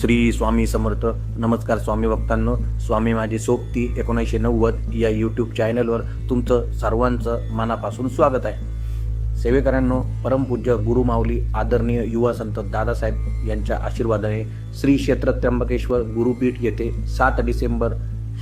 श्री स्वामी समर्थ. नमस्कार स्वामी भक्तांनो स्वामी माझी सोबती एकोणीसशे नव्वद या यूट्यूब चॅनलवर तुमचं सर्वांचं मनापासून स्वागत आहे. सेवेकरांनो परमपूज्य गुरुमाऊली आदरणीय युवा संत दादासाहेब यांच्या आशीर्वादाने श्री क्षेत्र त्र्यंबकेश्वर गुरुपीठ येथे सात डिसेंबर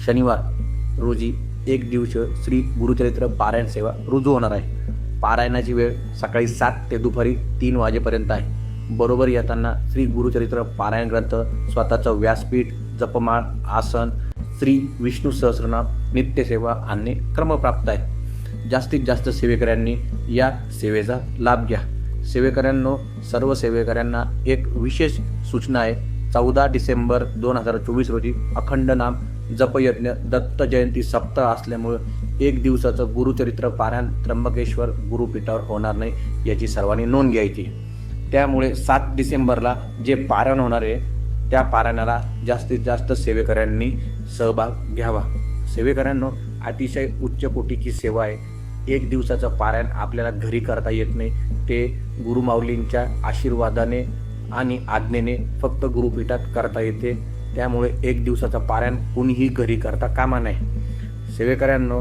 शनिवार रोजी एक दिवस श्री गुरुचरित्र पारायण सेवा रुजू होणार आहे. पारायणाची वेळ सकाळी सात ते दुपारी तीन वाजेपर्यंत आहे. बरोबर येताना श्री गुरुचरित्र पारायण ग्रंथ स्वतःचं व्यासपीठ जपमाळ आसन श्री विष्णू सहस्रनाम नित्यसेवा आणणे क्रमप्राप्त आहे. जास्तीत जास्त सेवेकऱ्यांनी या सेवेचा लाभ घ्या. सेवेकऱ्यांनो सर्व सेवेकऱ्यांना एक विशेष सूचना आहे. चौदा डिसेंबर दोन हजार चोवीस रोजी अखंड नाम जपयज्ञ दत्त जयंती सप्ताह असल्यामुळं एक दिवसाचं गुरुचरित्र पारायण त्र्यंबकेश्वर गुरुपीठावर होणार नाही याची सर्वांनी नोंद घ्यायची. त्यामुळे सात डिसेंबरला जे पारायण होणार आहे त्या पारायणाला जास्तीत जास्त सेवेकऱ्यांनी सहभाग घ्यावा. सेवेकऱ्यांनो अतिशय उच्च कोटीची सेवा आहे. एक दिवसाचं पारायण आपल्याला घरी करता येत नाही. ते गुरुमाऊलींच्या आशीर्वादाने आणि आज्ञेने फक्त गुरुपीठात करता येते. त्यामुळे एक दिवसाचं पारायण कुणीही घरी करता कामा नाही सेवेकऱ्यांनो